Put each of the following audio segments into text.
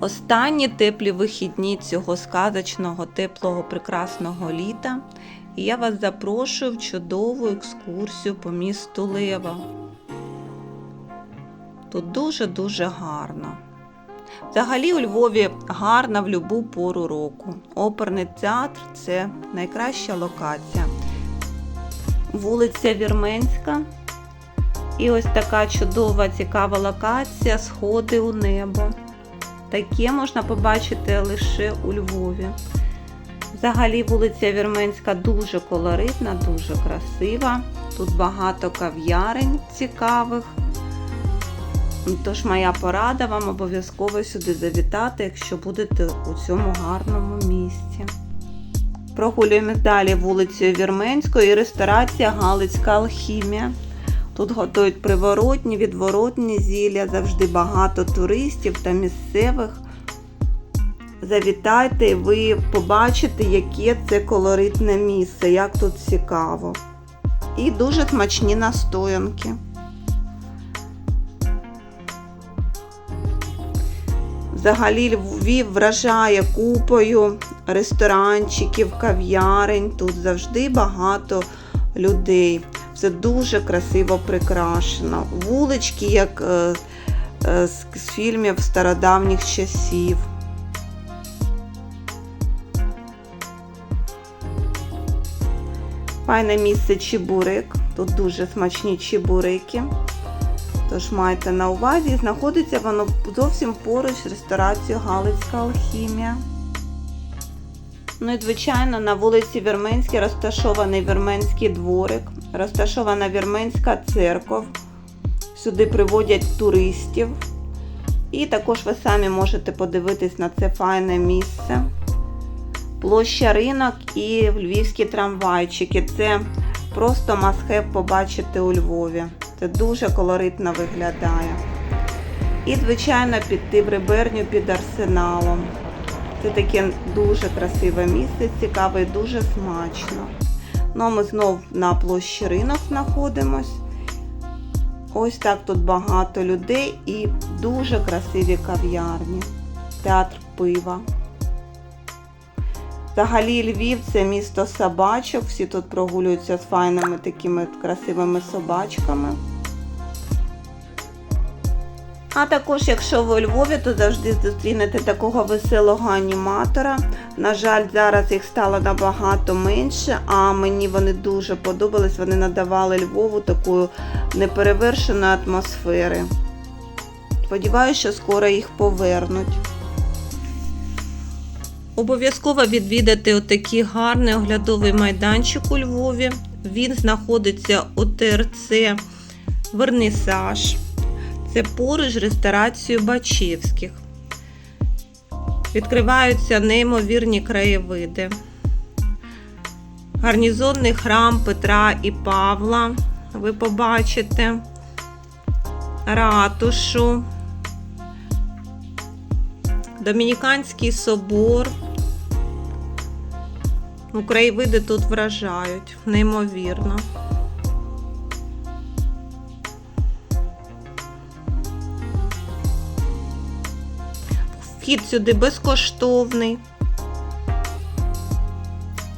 Останні теплі вихідні цього сказочного, теплого, прекрасного літа. І я вас запрошую в чудову екскурсію по місту Лева. Тут дуже-дуже гарно. Взагалі у Львові гарно в будь-яку пору року. Оперний театр це найкраща локація. Вулиця Вірменська. І ось така чудова, цікава локація Сходи у небо. Таке можна побачити лише у Львові. Взагалі вулиця Вірменська дуже колоритна, дуже красива. Тут багато кав'ярень цікавих. Тож моя порада вам обов'язково сюди завітати, якщо будете у цьому гарному місці. Прогулюємось далі вулицею Вірменською і ресторація Галицька алхімія. Тут готують приворотні, відворотні зілля, завжди багато туристів та місцевих. Завітайте і ви побачите, яке це колоритне місце, як тут цікаво. І дуже смачні настоянки. Взагалі Львів вражає купою ресторанчиків, кав'ярень. Тут завжди багато людей. Все дуже красиво прикрашено. Вулички, як е, е, з, фільмів стародавніх часів. Файне місце чебурек. Тут дуже смачні чебуреки. Тож майте на увазі, знаходиться воно зовсім поруч з ресторацією Галицька алхімія. Ну і, звичайно, на вулиці Вірменській розташований Вірменський дворик, розташована Вірменська церков. Сюди приводять туристів. І також ви самі можете подивитись на це файне місце. Площа ринок і львівські трамвайчики. Це просто мастхев побачити у Львові. Це дуже колоритно виглядає. І, звичайно, піти в реберню під арсеналом. Це таке дуже красиве місце, цікаве дуже смачно. Ну а ми знов на площі ринок знаходимось. Ось так тут багато людей і дуже красиві кав'ярні. Театр пива. Взагалі Львів це місто собачок. Всі тут прогулюються з файними такими красивими собачками. А також, якщо ви у Львові, то завжди зустрінете такого веселого аніматора. На жаль, зараз їх стало набагато менше, а мені вони дуже подобались. Вони надавали Львову таку неперевершеної атмосфери. Сподіваюся, що скоро їх повернуть. Обов'язково відвідати отакий гарний оглядовий майданчик у Львові. Він знаходиться у ТРЦ Вернисаж. Це поруч ресторацією Бачівських. Відкриваються неймовірні краєвиди. Гарнізонний храм Петра і Павла. Ви побачите. Ратушу. Домініканський собор. Ну, краєвиди тут вражають, неймовірно. Вхід сюди безкоштовний.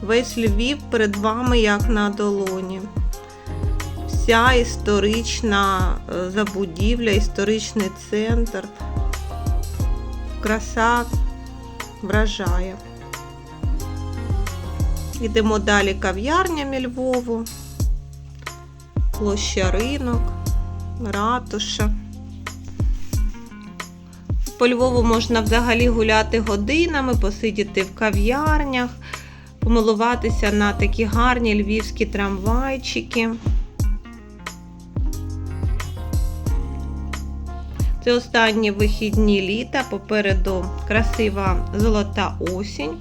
Весь Львів перед вами як на долоні. Вся історична е, забудівля, історичний центр. Краса вражає. Йдемо далі кав'ярнями Львову, площа ринок, ратуша. По Львову можна взагалі гуляти годинами, посидіти в кав'ярнях, помилуватися на такі гарні львівські трамвайчики. Це останні вихідні літа, попереду красива золота осінь.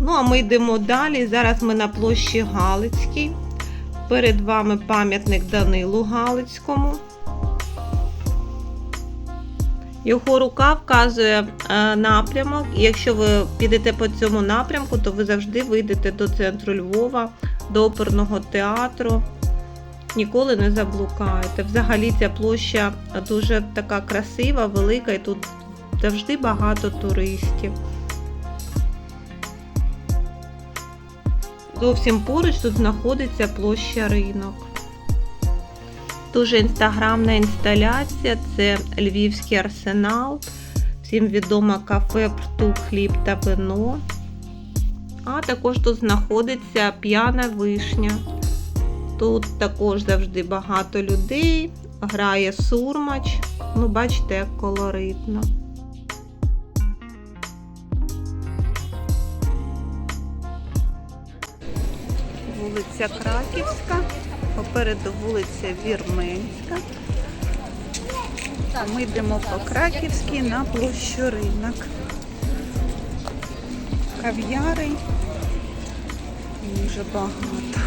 Ну, а ми йдемо далі. Зараз ми на площі Галицькій. Перед вами пам'ятник Данилу Галицькому. Його рука вказує е, напрямок, і якщо ви підете по цьому напрямку, то ви завжди вийдете до центру Львова, до оперного театру. Ніколи не заблукаєте. Взагалі ця площа дуже така красива, велика, і тут завжди багато туристів. Зовсім поруч тут знаходиться площа ринок. Дуже інстаграмна інсталяція це Львівський арсенал. Всім відоме кафе Птух хліб та вино. А також тут знаходиться п'яна вишня. Тут також завжди багато людей, грає сурмач. Ну, бачите, як колоритно. Вулиця Краківська, попереду вулиця Вірменська. Ми йдемо по Краківській на площу ринок. Кав'яри дуже багато.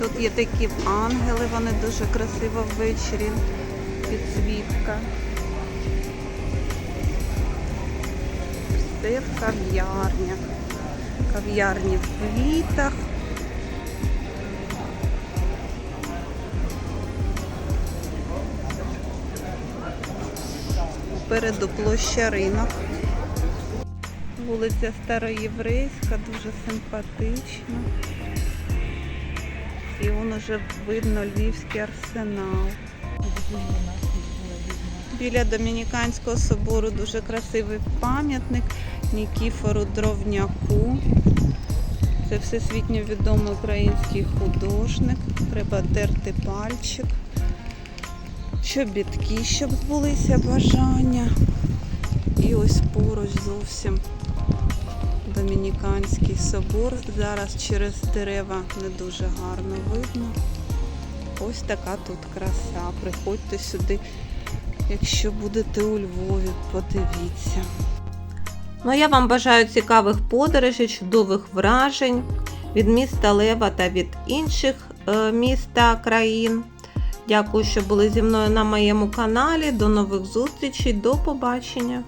Тут є такі ангели, вони дуже красиво ввечері. Підсвітка. Все в кав'ярнях. Кав'ярні в квітах. Попереду площа ринок. Вулиця Староєврейська, дуже симпатична. І вон уже видно Львівський арсенал. Біля Домініканського собору дуже красивий пам'ятник Нікіфору Дровняку. Це всесвітньо відомий український художник. Треба терти пальчик. Чобітки, щоб збулися бажання. І ось поруч зовсім Домініканський собор. Зараз через дерева не дуже гарно видно. Ось така тут краса. Приходьте сюди, якщо будете у Львові, подивіться. Ну, а я вам бажаю цікавих подорожей, чудових вражень від міста Лева та від інших е, міст та країн. Дякую, що були зі мною на моєму каналі. До нових зустрічей, до побачення!